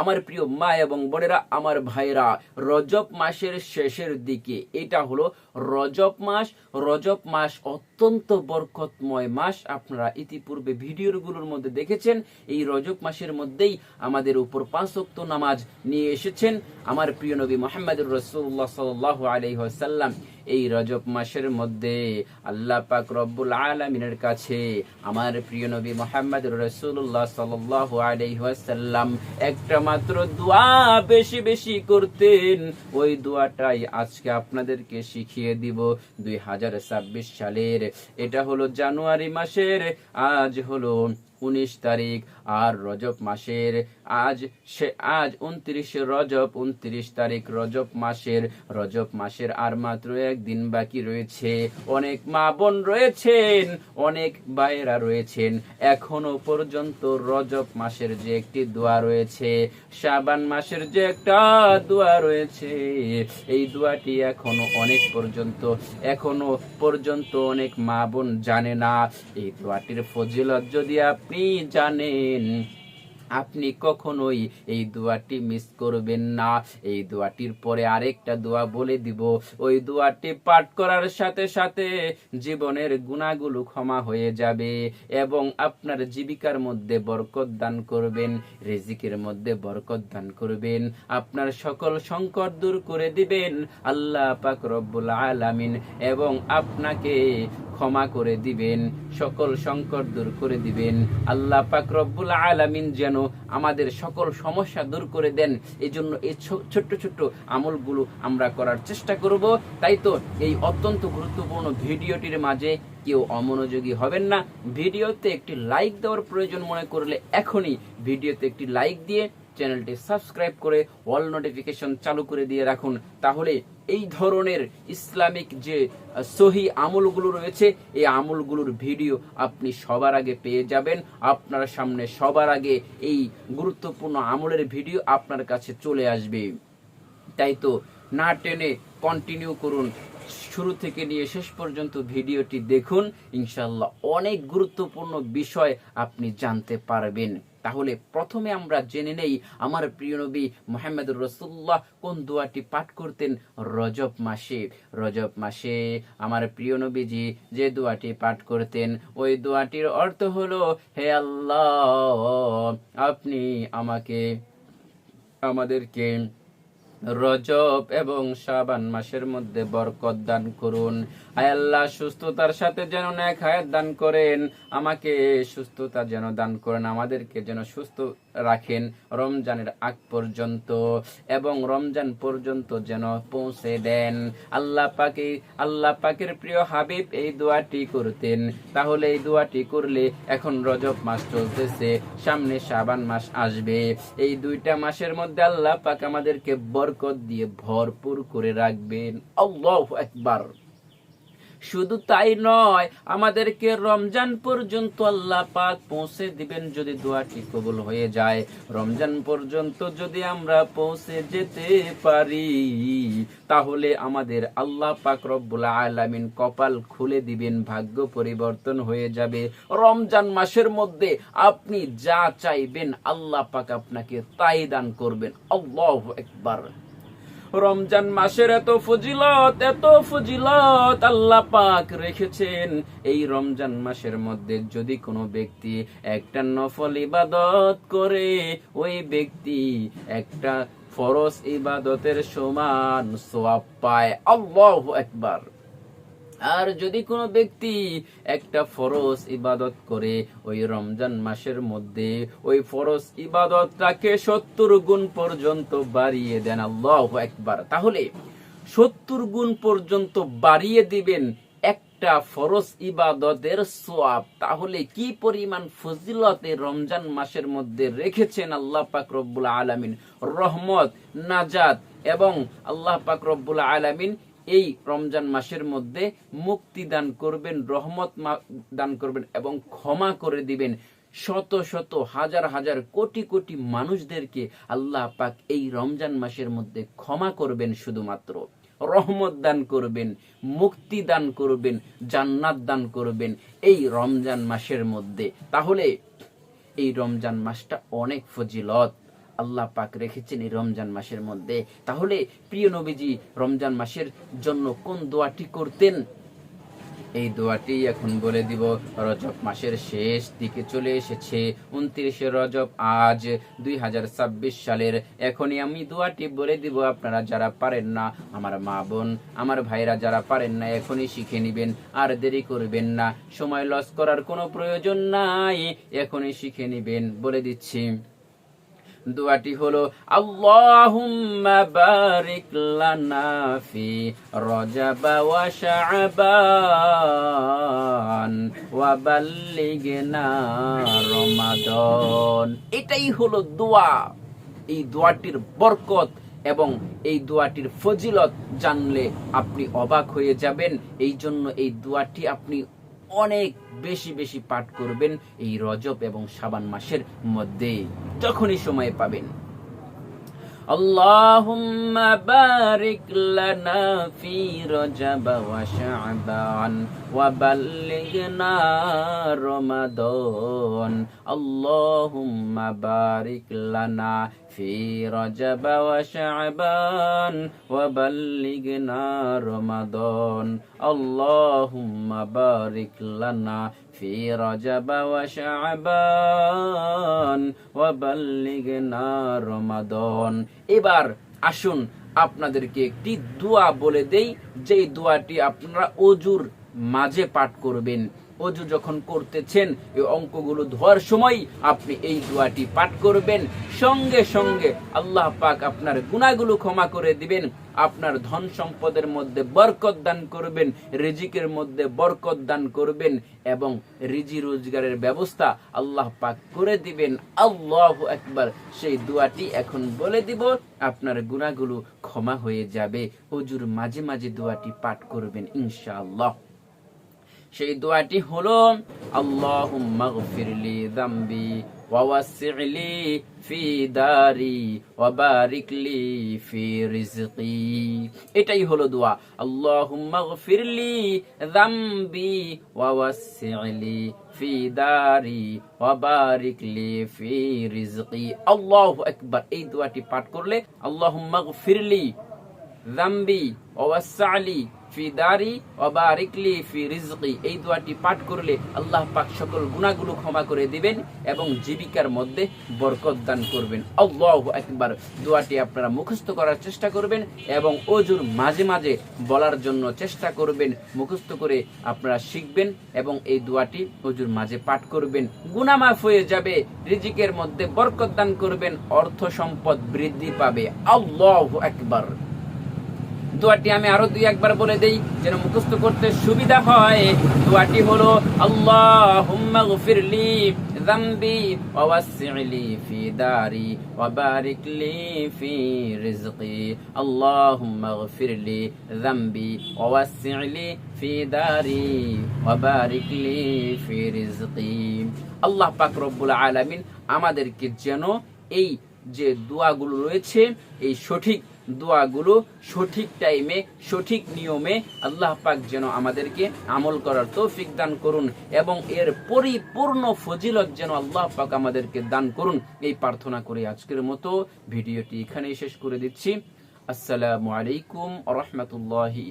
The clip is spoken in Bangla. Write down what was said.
আমার প্রিয় মা এবং বোনেরা, আমার ভাইরা রজব মাসের শেষের দিকে। এটা হলো রজব মাস। রজব মাস অত্যন্ত বরকতময় মাস। আপনারা ইতিপূর্বে ভিডিওগুলোর মধ্যে দেখেছেন। এই রজব মাসের মধ্যেই আমাদের উপর পাঁচ ওয়াক্ত নামাজ নিয়ে এসেছেন। আমার প্রিয় নবী মোহাম্মদুর রসুল্লাহ সাল্লাহ আলহিহাসাল্লাম এই রজব মাসের মধ্যে আল্লাহ পাক রব্বুল আলমিনের কাছে আমার প্রিয় নবী মোহাম্মদ রসুল্লাহ সাল্লাহ আলহিহাসাল্লাম একটা মাত্র দোয়া বেশি বেশি করতেন। ওই দোয়াটাই আজকে আপনাদেরকে শিখিয়ে দিব দুই হাজার ছাব্বিশ সালের। এটা হলো জানুয়ারি মাসের, আজ হলো উনিশ তারিখ। আর রজব মাসের আজ সে, আজ উনত্রিশে রজব, উনত্রিশ তারিখ রজব মাসের রজব মাসের আর মাত্র একদিন বাকি রয়েছে। অনেক মা বোন রয়েছেন, অনেক ভাইয়েরা রয়েছেন। এখনও পর্যন্ত রজব মাসের যে একটি দোয়া রয়েছে, শাবান মাসের যে একটা দোয়া রয়েছে, এই দোয়াটি এখনও অনেক পর্যন্ত, এখনও পর্যন্ত অনেক মা বোন জানে না। এই দোয়াটির ফজিলত যদি আপনি জানেন আপনি কখনোই এই দোয়াটি মিস করবেন না। এই দোয়াটির পরে আরেকটা দোয়া বলে দিব। ওই দোয়াটি পাঠ করার সাথে সাথে জীবনের গুণাগুলো ক্ষমা হয়ে যাবে এবং আপনার জীবিকার মধ্যে বরকত দান করবেন, রেজিকের মধ্যে বরকত দান করবেন, আপনার সকল সংকট দূর করে দিবেন আল্লাহ পাক রব্বুল আলামিন এবং আপনাকে ক্ষমা করে দিবেন, সকল সংকট দূর করে দিবেন। আল্লাহ পাক রব্বুল আলামিন যেন আমাদের সকল সমস্যা দূর করে দেন। এই জন্য এই ছোট্ট ছোট্ট আমলগুলো আমরা করার চেষ্টা করব। তাই তো এই অত্যন্ত গুরুত্বপূর্ণ ভিডিওটির মাঝে কেউ অমনোযোগী হবেন না। ভিডিওতে একটি লাইক দেওয়ার প্রয়োজন মনে করলে এখনই ভিডিওতে একটি লাইক দিয়ে চ্যানেলটি সাবস্ক্রাইব করে অল নোটিফিকেশন চালু করে দিয়ে রাখুন। তাহলে এই ধরনের ইসলামিক যে সহি আমলগুলো রয়েছে, এই আমলগুলোর ভিডিও আপনি সবার আগে পেয়ে যাবেন। আপনার সামনে সবার আগে এই গুরুত্বপূর্ণ আমলের ভিডিও আপনার কাছে চলে আসবে। তাই তো না টেনে কন্টিনিউ করুন। শুরু থেকে নিয়ে শেষ পর্যন্ত ভিডিওটি দেখুন। ইনশাল্লাহ অনেক গুরুত্বপূর্ণ বিষয় আপনি জানতে পারবেন। তাহলে প্রথমে আমরা জেনে নেই আমার প্রিয় নবী মোহাম্মদ রসুল্লাহ কোন দোয়াটি পাঠ করতেন রজব মাসে। রজব মাসে আমার প্রিয় নবীজি যে দোয়াটি পাঠ করতেন, ওই দোয়াটির অর্থ হলো, হে আল্লাহ, আপনি আমাকে, আমাদেরকে রজব এবং সাবান মাসের মধ্যে বরকত দান করুন। আয় আল্লাহ, সুস্থতার সাথে যেন ন্যাক হায়াত দান করেন। আমাকে সুস্থতা যেন দান করেন, আমাদেরকে যেন সুস্থ রাখেন। রমজানের আগ পর্যন্ত এবং রমজান পর্যন্ত যেন পৌঁছে দেন। আল্লাহ পাকে, আল্লাহ পাকের প্রিয় হাবিব এই দোয়াটি করতেন। তাহলে এই দোয়াটি করলে এখন রজব মাস চলতেছে, সামনে শাবান মাস আসবে। এই দুইটা মাসের মধ্যে আল্লাহ পাক আমাদেরকে বরকত দিয়ে ভরপুর করে রাখবেন। আল্লাহ একবার শুধু তাই নয়, আমাদেরকে রমজান পর্যন্ত আল্লাহ পাক পৌঁছে দিবেন যদি দোয়াটি কবুল হয়ে যায়। রমজান পর্যন্ত যদি আমরা পৌঁছে যেতে পারি, তাহলে আমাদের আল্লাহ পাক রব্বুল আলামিন কপাল খুলে দিবেন, ভাগ্য পরিবর্তন হয়ে যাবে। রমজান মাসের মধ্যে আপনি যা চাইবেন, আল্লাহ পাক আপনাকে তাই দান করবেন। আল্লাহু একবার রমজান মাসের এত ফজিলত এত ফজিলত আল্লাহ পাক রেখেছেন। এই রমজান মাসের মধ্যে যদি কোনো ব্যক্তি একটা নফল ইবাদত করে, ওই ব্যক্তি একটা ফরজ ইবাদতের সমান সোয়াব পায়। আল্লাহু একবার আর যদি কোনো ব্যক্তি একটা ফরজ ইবাদত করে ওই রমজান মাসের মধ্যে ওই ফরজ ইবাদতটাকে সত্তর গুণ পর্যন্ত বাড়িয়ে দেন, আল্লাহ একবার তাহলে সত্তর গুণ পর্যন্ত বাড়িয়ে দিবেন একটা ফরজ ইবাদতের সোয়াব। তাহলে কি পরিমাণ ফজিলতে রমজান মাসের মধ্যে রেখেছেন আল্লাহ পাক আলামিন? রহমত, নাজাত এবং আল্লাহ পাক আলামিন এই রমজান মাসের মধ্যে মুক্তি দান করবেন, রহমত দান করবেন এবং ক্ষমা করে দিবেন। শত শত, হাজার হাজার, কোটি কোটি মানুষদেরকে আল্লাহ পাক এই রমজান মাসের মধ্যে ক্ষমা করবেন শুধুমাত্র। রহমত দান করবেন, মুক্তি দান করবেন, জান্নাত দান করবেন এই রমজান মাসের মধ্যে। তাহলে এই রমজান মাসটা অনেক ফজিলত। আল্লাহ পাক রেখেছেন এই রমজান মাসের মধ্যে। তাহলে প্রিয় নবীজি, রমজান মাসের জন্য কোন দোয়াটি করতেন? এই দোয়াটি এখন বলে দিব, রজব মাসের শেষ দিকে চলে এসেছে, উনত্রিশে রজব আজ দুই সালের। এখনই আমি দোয়াটি বলে দিব, আপনারা যারা পারেন না, আমার মা বোন, আমার ভাইরা যারা পারেন না, এখনই শিখে নিবেন, আর দেরি করবেন না, সময় লস করার কোনো প্রয়োজন নাই, এখনই শিখে নিবেন, বলে দিচ্ছি। দোয়াটি হলো, আল্লাহুম্মা বারিক লানা ফি রজব ওয়া শাবান ওয়া বাল্লিগনা রমাদান। এটাই হলো দোয়া। এই দোয়াটির বরকত এবং এই দোয়াটির ফজিলত জানলে আপনি অবাক হয়ে যাবেন। এই জন্য এই দোয়াটি আপনি অনেক বেশি বেশি পাঠ করবেন এই রজব এবং সাবান মাসের মধ্যে যখনই সময় পাবেন اللهم بارك لنا في رجب وشعبان وبلغنا رمضان اللهم بارك لنا في رجب وشعبان وبلغنا رمضان اللهم بارك لنا في رجب وشعبان وبلغنا رمضان এবার আসুন আপনাদেরকে একটি দোয়া বলে দেই যেই দোয়াটি আপনারা অজুর মাঝে পাঠ করবেন অজু যখন করতেছেন, এই অঙ্কগুলো ধোয়ার সময় আপনি এই দোয়াটি পাঠ করবেন। সঙ্গে সঙ্গে আল্লাহ পাক আপনার গুণাগুলো ক্ষমা করে দিবেন, আপনার ধন সম্পদের মধ্যে বরকত দান করবেন, রিজিকের মধ্যে বরকত দান করবেন এবং রিজি রোজগারের ব্যবস্থা আল্লাহ পাক করে দিবেন। আল্লাহ একবার সেই দোয়াটি এখন বলে দিব, আপনার গুণাগুলো ক্ষমা হয়ে যাবে। অজুর মাঝে মাঝে দোয়াটি পাঠ করবেন ইনশাআল্লাহ। সেই দোয়াটি হলো, আল্লাহুম্মা গফিরলি যামবি ওয়াওয়াসি'লি ফি দারি ওয়া বারিকলি ফি রিজকি। এটাই হলো দোয়া, আল্লাহুম্মা গফিরলি যামবি ওয়াওয়াসি'লি ফি দারি ওয়া বারিকলি ফি রিজকি। আল্লাহু আকবার, এই দোয়াটি পাঠ করলে, আল্লাহুম্মা গফিরলি যামবি ওয়াসালি ফি দারি ওয়াবারিকলি ফি রিজকি। এই দোয়াটি পাঠ করলে আল্লাহ পাক সকল গুনাহগুলো ক্ষমা করে দিবেন এবং জীবিকার মধ্যে বরকত দান করবেন। আল্লাহু আকবার। দোয়াটি আপনারা মুখস্থ করার চেষ্টা করবেন এবং অজুর মাঝে মাঝে বলার জন্য চেষ্টা করবেন। মুখস্থ করে আপনারা শিখবেন এবং এই দোয়াটি অজুর মাঝে পাঠ করবেন। গুনাহ মাফ হয়ে যাবে, রিজিকের মধ্যে বরকত দান করবেন, অর্থ সম্পদ বৃদ্ধি পাবে। আল্লাহু আকবার। দোয়াটি আমি আরো দুই একবার বলে দেই যেন মুখস্থ করতে সুবিধা হয় দোয়াটি হলো আল্লাহুম্মা গফিরলি ذنبي ووسع لي في داري وبارك لي في رزقي اللهم اغفر لي ذنبي ووسع لي في داري وبارك لي في رزقي আল্লাহ পাক রব্বুল আলামিন আমাদেরকে যেন এই যে দোয়াগুলো রয়েছে এই সঠিক দোয়াগুলো সঠিক টাইমে সঠিক নিয়মে আল্লাহ পাক যেন আমাদেরকে আমল করার তৌফিক দান করুন এবং এর পরিপূর্ণ ফজিলত যেন আল্লাহ পাক আমাদেরকে দান করুন। এই প্রার্থনা করে আজকের মতো ভিডিওটি এখানেই শেষ করে দিচ্ছি। আসসালামু আলাইকুম রহমতুল্লাহি